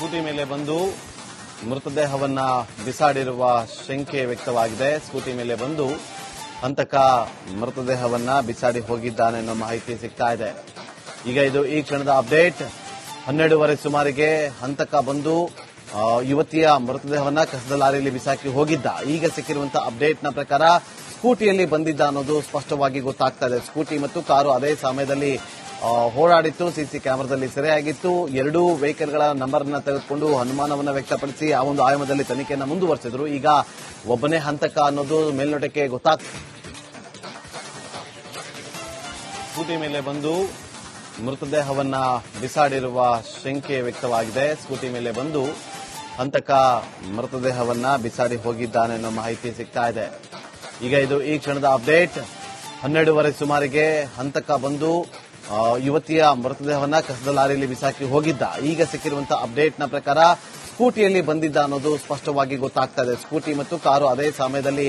Scooty ಮೇಲೆ ಬಂದು ಮೃತದೇಹವನ್ನ ಬಿಸಾಡಿರುವ ಶಂಕೆ ವ್ಯಕ್ತವಾಗಿದೆ. ಸ್ಕೂಟಿ ಮೇಲೆ ಬಂದು ಹಂತಕ ಮೃತದೇಹವನ್ನ ಬಿಸಾಡಿ ಹೋಗಿದ್ದಾನೆ ಅನ್ನೋ ಮಾಹಿತಿ ಸಿಗ್ತಾ ಇದೆ. ಈಗ ಇದು ಈ ಕ್ಷಣದ ಅಪ್ಡೇಟ್. ಹನ್ನೆರಡೂವರೆ ಸುಮಾರಿಗೆ ಹಂತಕ ಬಂದು ಯುವತಿಯ ಮೃತದೇಹವನ್ನ ಕಸದ ಲಾರಿಯಲ್ಲಿ ಬಿಸಾಕಿ ಹೋಗಿದ್ದ. ಈಗ ಸಿಕ್ಕಿರುವಂತಹ ಅಪ್ಡೇಟ್ನ ಪ್ರಕಾರ ಸ್ಕೂಟಿಯಲ್ಲಿ ಬಂದಿದ್ದ ಅನ್ನೋದು ಸ್ಪಷ್ಟವಾಗಿ ಗೊತ್ತಾಗ್ತಾ ಇದೆ. ಸ್ಕೂಟಿ ಮತ್ತು ಕಾರು ಅದೇ ಸಮಯದಲ್ಲಿ ಆ, ಓಡಾಡಿತ್ತು ಸಿಸಿ ಕ್ಯಾಮೆರಾದಲ್ಲಿ ಸೆರೆಯಾಗಿತ್ತು. ಎರಡೂ ವೆಹಿಕಲ್ಗಳ ಅನ್ನು ತೆಗೆದುಕೊಂಡು ಅನುಮಾನವನ್ನು ವ್ಯಕ್ತಪಡಿಸಿ ಆ ಒಂದು ಆಯಾಮದಲ್ಲಿ ತನಿಖೆಯನ್ನು ಮುಂದುವರೆಸಿದ್ರು. ಈಗ ಒಬ್ಬನೇ ಹಂತಕ ಅನ್ನೋದು ಮೇಲ್ನೋಟಕ್ಕೆ ಗೊತ್ತಾಗ್ ಸ್ಕೂಟಿ ಮೇಲೆ ಬಂದು ಮೃತದೇಹವನ್ನ ಬಿಸಾಡಿರುವ ಶಂಕೆ ವ್ಯಕ್ತವಾಗಿದೆ. ಸ್ಕೂಟಿ ಮೇಲೆ ಬಂದು ಹಂತಕ ಮೃತದೇಹವನ್ನ ಬಿಸಾಡಿ ಹೋಗಿದ್ದಾನೆ ಅನ್ನೋ ಮಾಹಿತಿ ಸಿಗ್ತಾ ಇದೆ. ಈಗ ಇದು ಈ ಕ್ಷಣದ ಅಪ್ಡೇಟ್. ಹನ್ನೆರಡೂವರೆ ಸುಮಾರಿಗೆ ಹಂತಕ ಬಂದು ಯುವತಿಯ ಮೃತದೇಹವನ್ನ ಕಸದ ಲಾರಿಯಲ್ಲಿ ಬಿಸಾಕಿ ಹೋಗಿದ್ದ. ಈಗ ಸಿಕ್ಕಿರುವಂತಹ ಅಪ್ಡೇಟ್ನ ಪ್ರಕಾರ ಸ್ಕೂಟಿಯಲ್ಲಿ ಬಂದಿದ್ದ ಅನ್ನೋದು ಸ್ಪಷ್ಟವಾಗಿ ಗೊತ್ತಾಗ್ತಾ ಇದೆ. ಸ್ಕೂಟಿ ಮತ್ತು ಕಾರು ಅದೇ ಸಮಯದಲ್ಲಿ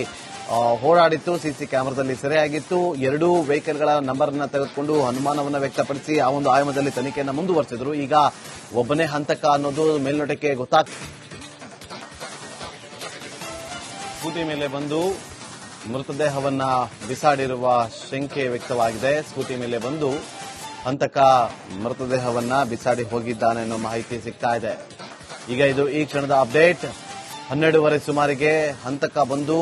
ಓಡಾಡಿತ್ತು ಸಿಸಿ ಕ್ಯಾಮೆರಾದಲ್ಲಿ ಸೆರೆಯಾಗಿತ್ತು. ಎರಡೂ ವೆಹಿಕಲ್ಗಳ ನಂಬರ್ ಅನ್ನು ತೆಗೆದುಕೊಂಡು ಅನುಮಾನವನ್ನು ವ್ಯಕ್ತಪಡಿಸಿ ಆ ಒಂದು ಆಯಾಮದಲ್ಲಿ ತನಿಖೆಯನ್ನು ಮುಂದುವರೆಸಿದ್ರು. ಈಗ ಒಬ್ಬನೇ ಹಂತಕ ಅನ್ನೋದು ಮೇಲ್ನೋಟಕ್ಕೆ ಗೊತ್ತಾಗ್ತದೆ ಸ್ಕೂಟಿ ಮೇಲೆ ಬಂದು ಮೃತದೇಹವನ್ನ ಬಿಸಾಡಿರುವ ಶಂಕೆ ವ್ಯಕ್ತವಾಗಿದೆ. ಸ್ಕೂಟಿ ಮೇಲೆ ಬಂದು ಹಂತಕ ಮೃತದೇಹವನ್ನ ಬಿಸಾಡಿ ಹೋಗಿದ್ದಾನೆ ಅನ್ನೋ ಮಾಹಿತಿ ಸಿಗ್ತಾ ಇದೆ. ಈಗ ಇದು ಈ ಕ್ಷಣದ ಅಪ್ಡೇಟ್. ಹನ್ನೆರಡೂವರೆ ಸುಮಾರಿಗೆ ಹಂತಕ ಬಂದು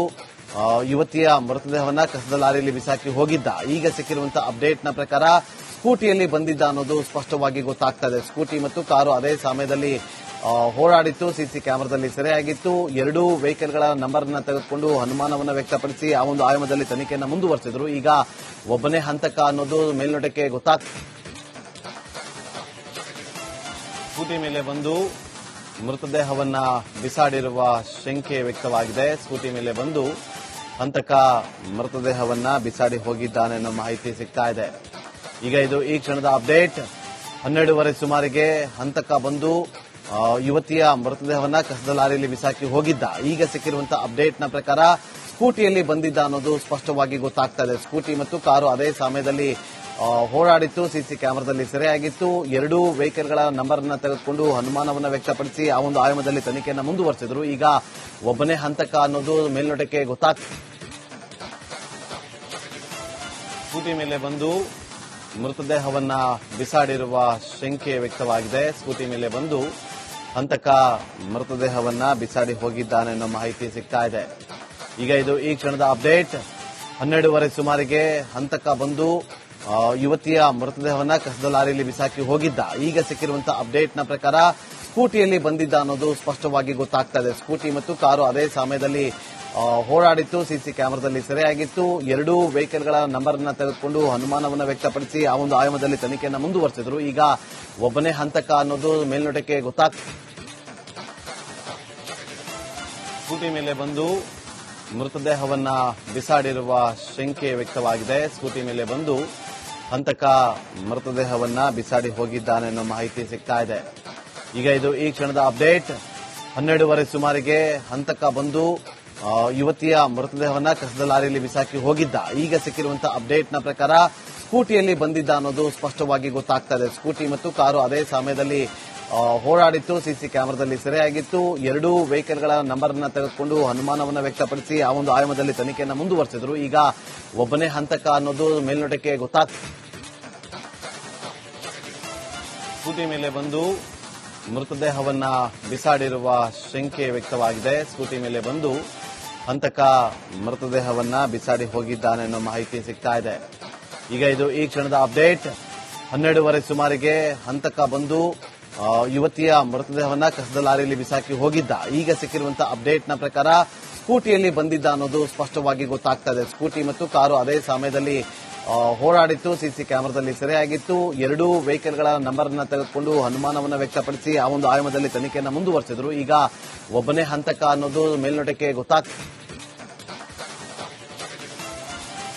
ಯುವತಿಯ ಮೃತದೇಹವನ್ನ ಕಸದ ಲಾರಿಯಲ್ಲಿ ಬಿಸಾಕಿ ಹೋಗಿದ್ದ. ಈಗ ಸಿಕ್ಕಿರುವಂತಹ ಅಪ್ಡೇಟ್ನ ಪ್ರಕಾರ ಸ್ಕೂಟಿಯಲ್ಲಿ ಬಂದಿದ್ದ ಅನ್ನೋದು ಸ್ಪಷ್ಟವಾಗಿ ಗೊತ್ತಾಗ್ತಾ ಇದೆ. ಸ್ಕೂಟಿ ಮತ್ತು ಕಾರು ಅದೇ ಸಮಯದಲ್ಲಿ ಆ, ಓಡಾಡಿತ್ತು ಸಿಸಿ ಕ್ಯಾಮೆರಾದಲ್ಲಿ ಸೆರೆಯಾಗಿತ್ತು. ಎರಡೂ ವೆಹಿಕಲ್ಗಳ ನಂಬರ್ ಅನ್ನ ತೆಗೆದುಕೊಂಡು ಅನುಮಾನವನ್ನು ವ್ಯಕ್ತಪಡಿಸಿ ಆ ಒಂದು ಆಯಾಮದಲ್ಲಿ ತನಿಖೆಯನ್ನು ಮುಂದುವರೆಸಿದ್ರು. ಈಗ ಒಬ್ಬನೇ ಹಂತಕ ಅನ್ನೋದು ಮೇಲ್ನೋಟಕ್ಕೆ ಗೊತ್ತಾಗ್ ಸ್ಕೂಟಿ ಮೇಲೆ ಬಂದು ಮೃತದೇಹವನ್ನ ಬಿಸಾಡಿರುವ ಶಂಕೆ ವ್ಯಕ್ತವಾಗಿದೆ. ಸ್ಕೂಟಿ ಮೇಲೆ ಬಂದು ಹಂತಕ ಮೃತದೇಹವನ್ನ ಬಿಸಾಡಿ ಹೋಗಿದ್ದಾನೆ ಅನ್ನೋ ಮಾಹಿತಿ ಸಿಗ್ತಾ ಇದೆ. ಈಗ ಇದು ಈ ಕ್ಷಣದ ಅಪ್ಡೇಟ್. ಹನ್ನೆರಡೂವರೆ ಸುಮಾರಿಗೆ ಹಂತಕ ಬಂದು ಯುವತಿಯ ಮೃತದೇಹವನ್ನ ಕಸದ ಲಾರಿಯಲ್ಲಿ ಬಿಸಾಕಿ ಹೋಗಿದ್ದ. ಈಗ ಸಿಕ್ಕಿರುವಂತಹ ಅಪ್ಡೇಟ್ನ ಪ್ರಕಾರ ಸ್ಕೂಟಿಯಲ್ಲಿ ಬಂದಿದ್ದ ಅನ್ನೋದು ಸ್ಪಷ್ಟವಾಗಿ ಗೊತ್ತಾಗ್ತಾ ಇದೆ. ಸ್ಕೂಟಿ ಮತ್ತು ಕಾರು ಅದೇ ಸಮಯದಲ್ಲಿ ಹೋರಾಡಿತ್ತು. ಸಿಸಿ ಕ್ಯಾಮೆರಾದಲ್ಲಿ ಸೆರೆಯಾಗಿತ್ತು. ಎರಡೂ ವೆಹಿಕಲ್ಗಳ ನಂಬರ್ ಅನ್ನ ತೆಗೆದುಕೊಂಡು ಅನುಮಾನವನ್ನ ವ್ಯಕ್ತಪಡಿಸಿ ಆ ಒಂದು ಆಯಾಮದಲ್ಲಿ ತನಿಖೆಯನ್ನು ಮುಂದುವರೆಸಿದ್ರು. ಈಗ ಒಬ್ಬನೇ ಹಂತಕ ಅನ್ನೋದು ಮೇಲ್ನೋಟಕ್ಕೆ ಗೊತ್ತಾಗ್ತದೆ ಸ್ಕೂಟಿ ಮೇಲೆ ಬಂದು ಮೃತದೇಹವನ್ನ ಬಿಸಾಡಿರುವ ಶಂಕೆ ವ್ಯಕ್ತವಾಗಿದೆ. ಸ್ಕೂಟಿ ಮೇಲೆ ಬಂದು ಹಂತಕ ಮೃತದೇಹವನ್ನ ಬಿಸಾಡಿ ಹೋಗಿದ್ದಾನೆ ಅನ್ನೋ ಮಾಹಿತಿ ಸಿಗ್ತಾ ಇದೆ. ಈಗ ಇದು ಈ ಕ್ಷಣದ ಅಪ್ಡೇಟ್. ಹನ್ನೆರಡೂವರೆ ಸುಮಾರಿಗೆ ಹಂತಕ ಬಂದು ಯುವತಿಯ ಮೃತದೇಹವನ್ನ ಕಸದ ಲಾರಿಯಲ್ಲಿ ಬಿಸಾಕಿ ಹೋಗಿದ್ದ. ಈಗ ಸಿಕ್ಕಿರುವಂತಹ ಅಪ್ಡೇಟ್ನ ಪ್ರಕಾರ ಸ್ಕೂಟಿಯಲ್ಲಿ ಬಂದಿದ್ದ ಅನ್ನೋದು ಸ್ಪಷ್ಟವಾಗಿ ಗೊತ್ತಾಗ್ತಾ ಇದೆ. ಸ್ಕೂಟಿ ಮತ್ತು ಕಾರು ಅದೇ ಸಮಯದಲ್ಲಿ ಆ, ಓಡಾಡಿತ್ತು ಸಿಸಿ ಕ್ಯಾಮೆರಾದಲ್ಲಿ ಸೆರೆಯಾಗಿತ್ತು. ಎರಡೂ ವೆಹಿಕಲ್ಗಳ ಅನ್ನು ತೆಗೆದುಕೊಂಡು ಅನುಮಾನವನ್ನು ವ್ಯಕ್ತಪಡಿಸಿ ಆ ಒಂದು ಆಯಾಮದಲ್ಲಿ ತನಿಖೆಯನ್ನು ಮುಂದುವರೆಸಿದ್ರು. ಈಗ ಒಬ್ಬನೇ ಹಂತಕ ಅನ್ನೋದು ಮೇಲ್ನೋಟಕ್ಕೆ ಗೊತ್ತಾಗ ಸ್ಕೂಟಿ ಮೇಲೆ ಬಂದು ಮೃತದೇಹವನ್ನ ಬಿಸಾಡಿರುವ ಶಂಕೆ ವ್ಯಕ್ತವಾಗಿದೆ. ಸ್ಕೂಟಿ ಮೇಲೆ ಬಂದು ಹಂತಕ ಮೃತದೇಹವನ್ನ ಬಿಸಾಡಿ ಹೋಗಿದ್ದಾನೆ ಅನ್ನೋ ಮಾಹಿತಿ ಸಿಗ್ತಾ ಇದೆ. ಈಗ ಇದು ಈ ಕ್ಷಣದ ಅಪ್ಡೇಟ್. ಹನ್ನೆರಡೂವರೆ ಸುಮಾರಿಗೆ ಹಂತಕ ಬಂದು ಯುವತಿಯ ಮೃತದೇಹವನ್ನ ಕಸದ ಲಾರಿಯಲ್ಲಿ ಬಿಸಾಕಿ ಹೋಗಿದ್ದ. ಈಗ ಸಿಕ್ಕಿರುವಂತಹ ಅಪ್ಡೇಟ್ನ ಪ್ರಕಾರ ಸ್ಕೂಟಿಯಲ್ಲಿ ಬಂದಿದ್ದ ಅನ್ನೋದು ಸ್ಪಷ್ಟವಾಗಿ ಗೊತ್ತಾಗ್ತಾ ಇದೆ. ಸ್ಕೂಟಿ ಮತ್ತು ಕಾರು ಅದೇ ಸಮಯದಲ್ಲಿ ಹೋರಾಡಿತ್ತು. ಸಿಸಿ ಕ್ಯಾಮೆರಾದಲ್ಲಿ ಸೆರೆಯಾಗಿತ್ತು. ಎರಡೂ ವೆಹಿಕಲ್ಗಳ ನಂಬರ್ ಅನ್ನ ತೆಗೆದುಕೊಂಡು ಅನುಮಾನವನ್ನು ವ್ಯಕ್ತಪಡಿಸಿ ಆ ಒಂದು ಆಯಾಮದಲ್ಲಿ ತನಿಖೆಯನ್ನು ಮುಂದುವರೆಸಿದ್ರು. ಈಗ ಒಬ್ಬನೇ ಹಂತಕ ಅನ್ನೋದು ಮೇಲ್ನೋಟಕ್ಕೆ ಗೊತ್ತಾಗ್ತದೆ ಸ್ಕೂಟಿ ಮೇಲೆ ಬಂದು ಮೃತದೇಹವನ್ನ ಬಿಸಾಡಿರುವ ಶಂಕೆ ವ್ಯಕ್ತವಾಗಿದೆ. ಸ್ಕೂಟಿ ಮೇಲೆ ಬಂದು ಹಂತಕ ಮೃತದೇಹವನ್ನ ಬಿಸಾಡಿ ಹೋಗಿದ್ದಾನೆ ಅನ್ನೋ ಮಾಹಿತಿ ಸಿಗ್ತಾ ಇದೆ. ಈಗ ಇದು ಈ ಕ್ಷಣದ ಅಪ್ಡೇಟ್. ಹನ್ನೆರಡೂವರೆ ಸುಮಾರಿಗೆ ಹಂತಕ ಬಂದು ಯುವತಿಯ ಮೃತದೇಹವನ್ನ ಕಸದ ಲಾರಿಯಲ್ಲಿ ಬಿಸಾಕಿ ಹೋಗಿದ್ದ. ಈಗ ಸಿಕ್ಕಿರುವಂತಹ ಅಪ್ಡೇಟ್ನ ಪ್ರಕಾರ ಸ್ಕೂಟಿಯಲ್ಲಿ ಬಂದಿದ್ದ ಅನ್ನೋದು ಸ್ಪಷ್ಟವಾಗಿ ಗೊತ್ತಾಗ್ತಾ ಇದೆ. ಸ್ಕೂಟಿ ಮತ್ತು ಕಾರು ಅದೇ ಸಮಯದಲ್ಲಿ ಹೋರಾಡಿತ್ತು. ಸಿಸಿ ಕ್ಯಾಮೆರಾದಲ್ಲಿ ಸೆರೆಯಾಗಿತ್ತು. ಎರಡೂ ವೆಹಿಕಲ್ಗಳ ನಂಬರ್ ಅನ್ನು ತೆಗೆದುಕೊಂಡು ಅನುಮಾನವನ್ನು ವ್ಯಕ್ತಪಡಿಸಿ ಆ ಒಂದು ಆಯಾಮದಲ್ಲಿ ತನಿಖೆಯನ್ನು ಮುಂದುವರೆಸಿದ್ರು. ಈಗ ಒಬ್ಬನೇ ಹಂತಕ ಅನ್ನೋದು ಮೇಲ್ನೋಟಕ್ಕೆ ಗೊತ್ತಾಗ್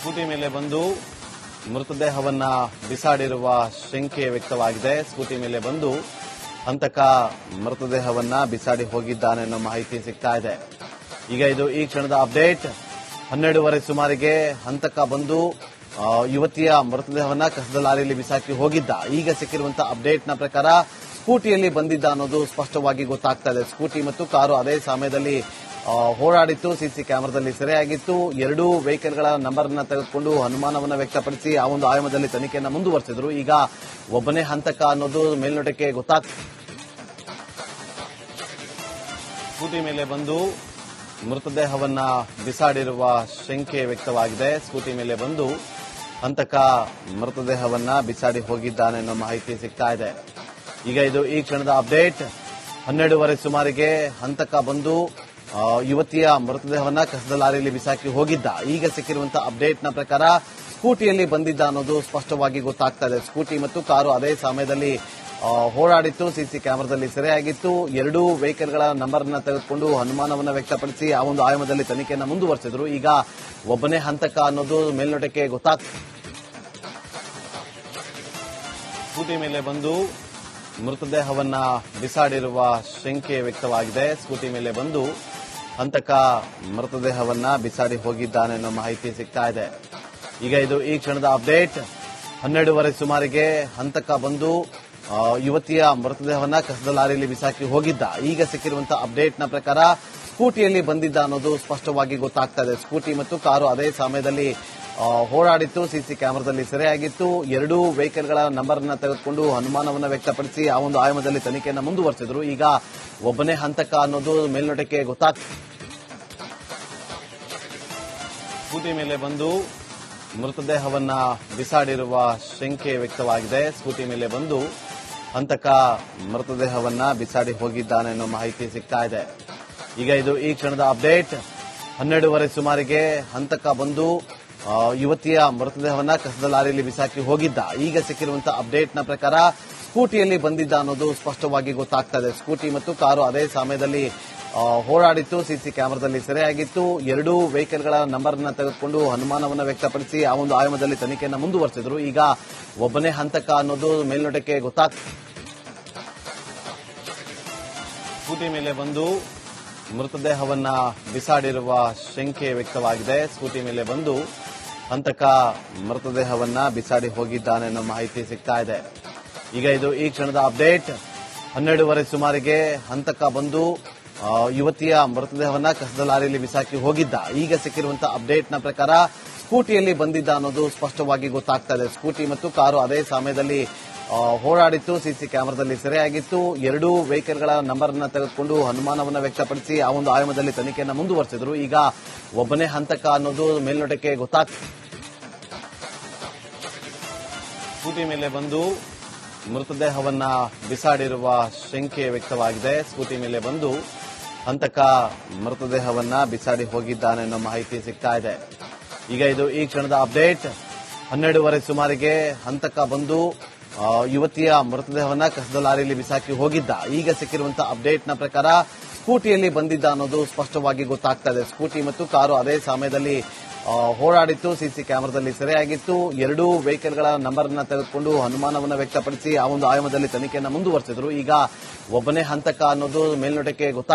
ಸ್ಕೂಟಿ ಮೇಲೆ ಬಂದು ಮೃತದೇಹವನ್ನ ಬಿಸಾಡಿರುವ ಶಂಕೆ ವ್ಯಕ್ತವಾಗಿದೆ. ಸ್ಕೂಟಿ ಮೇಲೆ ಬಂದು ಹಂತಕ ಮೃತದೇಹವನ್ನ ಬಿಸಾಡಿ ಹೋಗಿದ್ದಾನೆ ಅನ್ನೋ ಮಾಹಿತಿ ಸಿಗ್ತಾ ಇದೆ. ಈಗ ಇದು ಈ ಕ್ಷಣದ ಅಪ್ಡೇಟ್. ಹನ್ನೆರಡೂವರೆ ಸುಮಾರಿಗೆ ಹಂತಕ ಬಂದು ಯುವತಿಯ ಮೃತದೇಹವನ್ನ ಕಸದ ಲಾರಿಯಲ್ಲಿ ಬಿಸಾಕಿ ಹೋಗಿದ್ದ. ಈಗ ಸಿಕ್ಕಿರುವಂತಹ ಅಪ್ಡೇಟ್ನ ಪ್ರಕಾರ ಸ್ಕೂಟಿಯಲ್ಲಿ ಬಂದಿದ್ದ ಅನ್ನೋದು ಸ್ಪಷ್ಟವಾಗಿ ಗೊತ್ತಾಗ್ತಾ ಇದೆ. ಸ್ಕೂಟಿ ಮತ್ತು ಕಾರು ಅದೇ ಸಮಯದಲ್ಲಿ ಆ, ಓಡಾಡಿತ್ತು ಸಿಸಿ ಕ್ಯಾಮೆರಾದಲ್ಲಿ ಸೆರೆಯಾಗಿತ್ತು. ಎರಡೂ ವೆಹಿಕಲ್ಗಳ ನಂಬರ್ನ ತೆಗೆದುಕೊಂಡು ಅನುಮಾನವನ್ನು ವ್ಯಕ್ತಪಡಿಸಿ ಆ ಒಂದು ಆಯಾಮದಲ್ಲಿ ತನಿಖೆಯನ್ನು ಮುಂದುವರೆಸಿದ್ರು. ಈಗ ಒಬ್ಬನೇ ಹಂತಕ ಅನ್ನೋದು ಮೇಲ್ನೋಟಕ್ಕೆ ಗೊತ್ತಾಗ್ ಸ್ಕೂಟಿ ಮೇಲೆ ಬಂದು ಮೃತದೇಹವನ್ನ ಬಿಸಾಡಿರುವ ಶಂಕೆ ವ್ಯಕ್ತವಾಗಿದೆ. ಸ್ಕೂಟಿ ಮೇಲೆ ಬಂದು ಹಂತಕ ಮೃತದೇಹವನ್ನ ಬಿಸಾಡಿ ಹೋಗಿದ್ದಾನೆ ಅನ್ನೋ ಮಾಹಿತಿ ಸಿಗ್ತಾ ಇದೆ. ಈಗ ಇದು ಈ ಕ್ಷಣದ ಅಪ್ಡೇಟ್. ಹನ್ನೆರಡೂವರೆ ಸುಮಾರಿಗೆ ಹಂತಕ ಬಂದು ಯುವತಿಯ ಮೃತದೇಹವನ್ನ ಕಸದ ಲಾರಿಯಲ್ಲಿ ಬಿಸಾಕಿ ಹೋಗಿದ್ದ. ಈಗ ಸಿಕ್ಕಿರುವಂತಹ ಅಪ್ಡೇಟ್ನ ಪ್ರಕಾರ ಸ್ಕೂಟಿಯಲ್ಲಿ ಬಂದಿದ್ದ ಅನ್ನೋದು ಸ್ಪಷ್ಟವಾಗಿ ಗೊತ್ತಾಗ್ತಾ ಇದೆ. ಸ್ಕೂಟಿ ಮತ್ತು ಕಾರು ಅದೇ ಸಮಯದಲ್ಲಿ ಹೋರಾಡಿತ್ತು. ಸಿಸಿ ಕ್ಯಾಮೆರಾದಲ್ಲಿ ಸೆರೆಯಾಗಿತ್ತು. ಎರಡೂ ವೆಹಿಕಲ್ಗಳ ನಂಬರ್ನ ತೆಗೆದುಕೊಂಡು ಅನುಮಾನವನ್ನ ವ್ಯಕ್ತಪಡಿಸಿ ಆ ಒಂದು ಆಯಾಮದಲ್ಲಿ ತನಿಖೆಯನ್ನು ಮುಂದುವರೆಸಿದ್ರು. ಈಗ ಒಬ್ಬನೇ ಹಂತಕ ಅನ್ನೋದು ಮೇಲ್ನೋಟಕ್ಕೆ ಗೊತ್ತಾಗ್ತದೆ ಸ್ಕೂಟಿ ಮೇಲೆ ಬಂದು ಮೃತದೇಹವನ್ನ ಬಿಸಾಡಿರುವ ಶಂಕೆ ವ್ಯಕ್ತವಾಗಿದೆ. ಸ್ಕೂಟಿ ಮೇಲೆ ಬಂದು ಹಂತಕ ಮೃತದೇಹವನ್ನ ಬಿಸಾಡಿ ಹೋಗಿದ್ದಾನೆ ಅನ್ನೋ ಮಾಹಿತಿ ಸಿಗ್ತಾ ಇದೆ. ಈಗ ಇದು ಈ ಕ್ಷಣದ ಅಪ್ಡೇಟ್. ಹನ್ನೆರಡೂವರೆ ಸುಮಾರಿಗೆ ಹಂತಕ ಬಂದು ಯುವತಿಯ ಮೃತದೇಹವನ್ನ ಕಸದ ಲಾರಿಯಲ್ಲಿ ಬಿಸಾಕಿ ಹೋಗಿದ್ದ. ಈಗ ಸಿಕ್ಕಿರುವಂತಹ ಅಪ್ಡೇಟ್ನ ಪ್ರಕಾರ ಸ್ಕೂಟಿಯಲ್ಲಿ ಬಂದಿದ್ದ ಅನ್ನೋದು ಸ್ಪಷ್ಟವಾಗಿ ಗೊತ್ತಾಗ್ತಾ ಇದೆ. ಸ್ಕೂಟಿ ಮತ್ತು ಕಾರು ಅದೇ ಸಮಯದಲ್ಲಿ ಆ, ಓಡಾಡಿತ್ತು ಸಿಸಿ ಕ್ಯಾಮೆರಾದಲ್ಲಿ ಸೆರೆಯಾಗಿತ್ತು. ಎರಡೂ ವೆಹಿಕಲ್ಗಳ ನಂಬರ್ನ ತೆಗೆದುಕೊಂಡು ಅನುಮಾನವನ್ನು ವ್ಯಕ್ತಪಡಿಸಿ ಆ ಒಂದು ಆಯಾಮದಲ್ಲಿ ತನಿಖೆಯನ್ನು ಮುಂದುವರೆಸಿದ್ರು. ಈಗ ಒಬ್ಬನೇ ಹಂತಕ ಅನ್ನೋದು ಮೇಲ್ನೋಟಕ್ಕೆ ಸ್ಕೂಟಿ ಮೇಲೆ ಬಂದು ಮೃತದೇಹವನ್ನ ಬಿಸಾಡಿರುವ ಶಂಕೆ ವ್ಯಕ್ತವಾಗಿದೆ. ಸ್ಕೂಟಿ ಮೇಲೆ ಬಂದು ಹಂತಕ ಮೃತದೇಹವನ್ನ ಬಿಸಾಡಿ ಹೋಗಿದ್ದಾನೆ ಅನ್ನೋ ಮಾಹಿತಿ ಸಿಗ್ತಾ ಇದೆ. ಈಗ ಇದು ಈ ಕ್ಷಣದ ಅಪ್ಡೇಟ್. ಹನ್ನೆರಡೂವರೆ ಸುಮಾರಿಗೆ ಹಂತಕ ಬಂದು ಯುವತಿಯ ಮೃತದೇಹವನ್ನ ಕಸದ ಲಾರಿಯಲ್ಲಿ ಬಿಸಾಕಿ ಹೋಗಿದ್ದ. ಈಗ ಸಿಕ್ಕಿರುವಂತಹ ಅಪ್ಡೇಟ್ನ ಪ್ರಕಾರ ಸ್ಕೂಟಿಯಲ್ಲಿ ಬಂದಿದ್ದ ಅನ್ನೋದು ಸ್ಪಷ್ಟವಾಗಿ ಗೊತ್ತಾಗ್ತದೆ. ಸ್ಕೂಟಿ ಮತ್ತು ಕಾರು ಅದೇ ಸಮಯದಲ್ಲಿ ಹೋರಾಡಿತ್ತು. ಸಿಸಿ ಕ್ಯಾಮೆರಾದಲ್ಲಿ ಸೆರೆಯಾಗಿತ್ತು. ಎರಡೂ ವೆಹಿಕಲ್ಗಳ ನಂಬರ್ನ ತೆಗೆದುಕೊಂಡು ಅನುಮಾನವನ್ನು ವ್ಯಕ್ತಪಡಿಸಿ ಆ ಒಂದು ಆಯಾಮದಲ್ಲಿ ತನಿಖೆಯನ್ನು ಮುಂದುವರೆಸಿದ್ರು. ಈಗ ಒಬ್ಬನೇ ಹಂತಕ ಅನ್ನೋದು ಮೇಲ್ನೋಟಕ್ಕೆ ಗೊತ್ತಾಗ್ ಸ್ಕೂಟಿ ಮೇಲೆ ಬಂದು ಮೃತದೇಹವನ್ನ ಬಿಸಾಡಿರುವ ಶಂಕೆ ವ್ಯಕ್ತವಾಗಿದೆ. ಸ್ಕೂಟಿ ಮೇಲೆ ಬಂದು ಹಂತಕ ಮೃತದೇಹವನ್ನ ಬಿಸಾಡಿ ಹೋಗಿದ್ದಾನೆ ಅನ್ನೋ ಮಾಹಿತಿ ಸಿಗ್ತಾ ಇದೆ. ಈಗ ಇದು ಈ ಕ್ಷಣದ ಅಪ್ಡೇಟ್. ಹನ್ನೆರಡೂವರೆ ಸುಮಾರಿಗೆ ಹಂತಕ ಬಂದು ಯುವತಿಯ ಮೃತದೇಹವನ್ನ ಕಸದ ಲಾರಿಯಲ್ಲಿ ಬಿಸಾಕಿ ಹೋಗಿದ್ದ. ಈಗ ಸಿಕ್ಕಿರುವಂತಹ ಅಪ್ಡೇಟ್ನ ಪ್ರಕಾರ ಸ್ಕೂಟಿಯಲ್ಲಿ ಬಂದಿದ್ದ ಅನ್ನೋದು ಸ್ಪಷ್ಟವಾಗಿ ಗೊತ್ತಾಗ್ತಾ ಇದೆ. ಸ್ಕೂಟಿ ಮತ್ತು ಕಾರು ಅದೇ ಸಮಯದಲ್ಲಿ ಹೋರಾಡಿತ್ತು. ಸಿಸಿ ಕ್ಯಾಮೆರಾದಲ್ಲಿ ಸೆರೆಯಾಗಿತ್ತು. ಎರಡೂ ವೆಹಿಕಲ್ಗಳ ನಂಬರ್ನ ತೆಗೆದುಕೊಂಡು ಅನುಮಾನವನ್ನು ವ್ಯಕ್ತಪಡಿಸಿ ಆ ಒಂದು ಆಯಾಮದಲ್ಲಿ ತನಿಖೆಯನ್ನು ಮುಂದುವರೆಸಿದ್ರು. ಈಗ ಒಬ್ಬನೇ ಹಂತಕ ಅನ್ನೋದು ಮೇಲ್ನೋಟಕ್ಕೆ ಗೊತ್ತಾಗ್ ಸ್ಕೂಟಿ ಮೇಲೆ ಬಂದು ಮೃತದೇಹವನ್ನ ಬಿಸಾಡಿರುವ ಶಂಕೆ ವ್ಯಕ್ತವಾಗಿದೆ. ಸ್ಕೂಟಿ ಮೇಲೆ ಬಂದು ಹಂತಕ ಮೃತದೇಹವನ್ನ ಬಿಸಾಡಿ ಹೋಗಿದ್ದಾನೆ ಅನ್ನೋ ಮಾಹಿತಿ ಸಿಗ್ತಾ ಇದೆ. ಈಗ ಇದು ಈ ಕ್ಷಣದ ಅಪ್ಡೇಟ್. ಹನ್ನೆರಡೂವರೆ ಸುಮಾರಿಗೆ ಹಂತಕ ಬಂದು ಯುವತಿಯ ಮೃತದೇಹವನ್ನ ಕಸದ ಲಾರಿಯಲ್ಲಿ ಬಿಸಾಕಿ ಹೋಗಿದ್ದ. ಈಗ ಸಿಕ್ಕಿರುವಂತಹ ಅಪ್ಡೇಟ್ನ ಪ್ರಕಾರ ಸ್ಕೂಟಿಯಲ್ಲಿ ಬಂದಿದ್ದ ಅನ್ನೋದು ಸ್ಪಷ್ಟವಾಗಿ ಗೊತ್ತಾಗ್ತಾ ಇದೆ. ಸ್ಕೂಟಿ ಮತ್ತು ಕಾರು ಅದೇ ಸಮಯದಲ್ಲಿ ಆ, ಓಡಾಡಿತ್ತು ಸಿಸಿ ಕ್ಯಾಮೆರಾದಲ್ಲಿ ಸೆರೆಯಾಗಿತ್ತು. ಎರಡೂ ವೆಹಿಕಲ್ಗಳ ನಂಬರ್ನ ತೆಗೆದುಕೊಂಡು ಅನುಮಾನವನ್ನು ವ್ಯಕ್ತಪಡಿಸಿ ಆ ಒಂದು ಆಯಾಮದಲ್ಲಿ ತನಿಖೆಯನ್ನು ಮುಂದುವರೆಸಿದ್ರು. ಈಗ ಒಬ್ಬನೇ ಹಂತಕ ಅನ್ನೋದು ಮೇಲ್ನೋಟಕ್ಕೆ ಗೊತ್ತಾಗ್